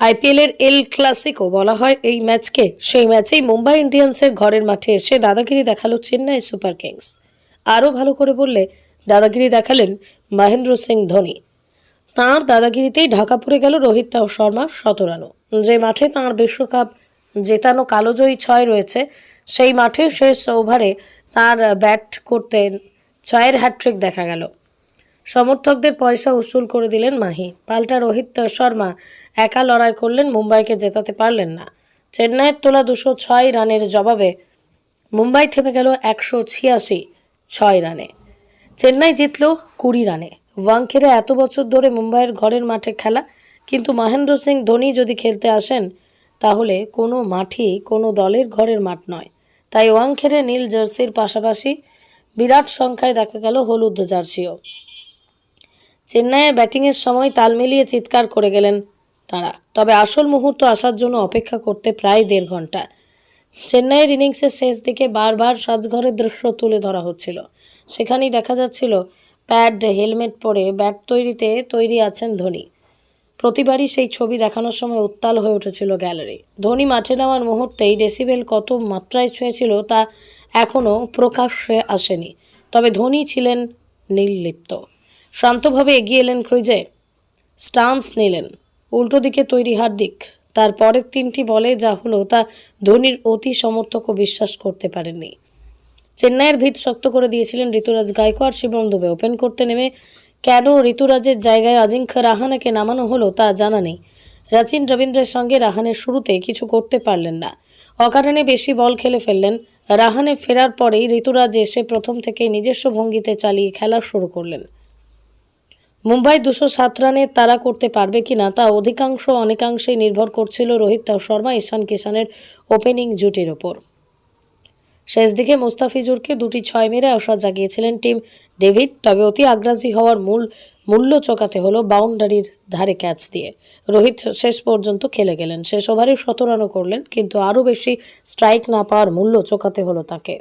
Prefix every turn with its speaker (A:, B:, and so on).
A: আইপিএলের El Clasico বলা হয় এই ম্যাচকে। সেই ম্যাচেই মুম্বাই ইন্ডিয়ান্সের ঘরের মাঠে এসে দাদাগিরি দেখাল চেন্নাই সুপার কিংস। আরও ভালো করে বললে, দাদাগিরি দেখালেন মহেন্দ্র সিং ধোনি। তাঁর দাদাগিরিতেই ঢাকা পড়ে গেল রোহিত শর্মা শতরানো যে মাঠে তাঁর বিশ্বকাপ জেতানো কালোজয়ী ছয় রয়েছে, সেই মাঠে শেষ ওভারে তাঁর ব্যাট করতে ছয়ের হ্যাট্রিক দেখা গেল। সমর্থকদের পয়সা উসুল করে দিলেন মাহি। পাল্টা রোহিত শর্মা একা লড়াই করলেন, মুম্বাইকে জেতাতে পারলেন না। চেন্নাইয়ের তোলা দুশো ছয় রানের জবাবে মুম্বাই থেমে গেল একশো ছিয়াশি ছয় রানে। চেন্নাই জিতল কুড়ি রানে। ওয়াংখেড়ে এত বছর ধরে মুম্বাইয়ের ঘরের মাঠে খেলা, কিন্তু মহেন্দ্র সিং ধোনি যদি খেলতে আসেন, তাহলে কোনো মাঠই কোনো দলের ঘরের মাঠ নয়। তাই ওয়াংখেড়ে নীল জার্সির পাশাপাশি বিরাট সংখ্যায় দেখা গেল হলুদ জার্সিও। চেন্নাইয়ের ব্যাটিংয়ের সময় তাল মিলিয়ে চিৎকার করে গেলেন তারা। তবে আসল মুহূর্ত আসার জন্য অপেক্ষা করতে প্রায় দেড় ঘণ্টা। চেন্নাইয়ের ইনিংসের শেষ দিকে বারবার সাজঘরের দৃশ্য তুলে ধরা হচ্ছিল। সেখানেই দেখা যাচ্ছিল, প্যাড, হেলমেট পরে ব্যাট তৈরিতে তৈরি আছেন ধোনি। প্রতিবারই সেই ছবি দেখানোর সময় উত্তাল হয়ে উঠেছিল গ্যালারি। ধোনি মাঠে নেওয়ার মুহূর্তেই ডেসিবেল কত মাত্রায় ছুঁয়েছিল তা এখনও প্রকাশ্যে আসেনি। তবে ধোনি ছিলেন নির্লিপ্ত। শান্তভাবে এগিয়ে এলেন ক্রিজে। স্টান্স নিলেন। উল্টো দিকে তৈরি হার্দিক। তার পরের তিনটি বলে যা হলো তা ধোনির অতি সমর্থকও বিশ্বাস করতে পারেননি। চেন্নাইয়ের ভিত শক্ত করে দিয়েছিলেন ঋতুরাজ গায়কোয়াড়। শিবম দুবে ওপেন করতে নেমে কেন ঋতুরাজের জায়গায় অজিঙ্ক্য রাহানাকে নামানো হলো তা জানা নেই। রাচিন রবীন্দ্রের সঙ্গে রাহানের শুরুতে কিছু করতে পারলেন না। অকারণে বেশি বল খেলে ফেললেন। রাহানে ফেরার পরেই ঋতুরাজ এসে প্রথম থেকে নিজস্ব ভঙ্গিতে চালিয়ে খেলা শুরু করলেন। মুম্বাই দুশো সাত রানে তারা করতে পারবে কিনা তা অধিকাংশ অনেকাংশেই নির্ভর করছিল রোহিত শর্মা, ঈশান কিষানের ওপেনিং জুটির ওপর। শেষ দিকে মোস্তাফিজুরকে দুটি ছয় মেরে আশা জাগিয়েছিলেন টিম ডেভিড, তবে অতি আগ্রাসী হওয়ার মূল মূল্য চোকাতে হলো বাউন্ডারির ধারে ক্যাচ দিয়ে। রোহিত শেষ পর্যন্ত খেলে গেলেন। শেষ ওভারে শত রানও করলেন, কিন্তু আরও বেশি স্ট্রাইক না পাওয়ার মূল্য চোকাতে হলো তাকে।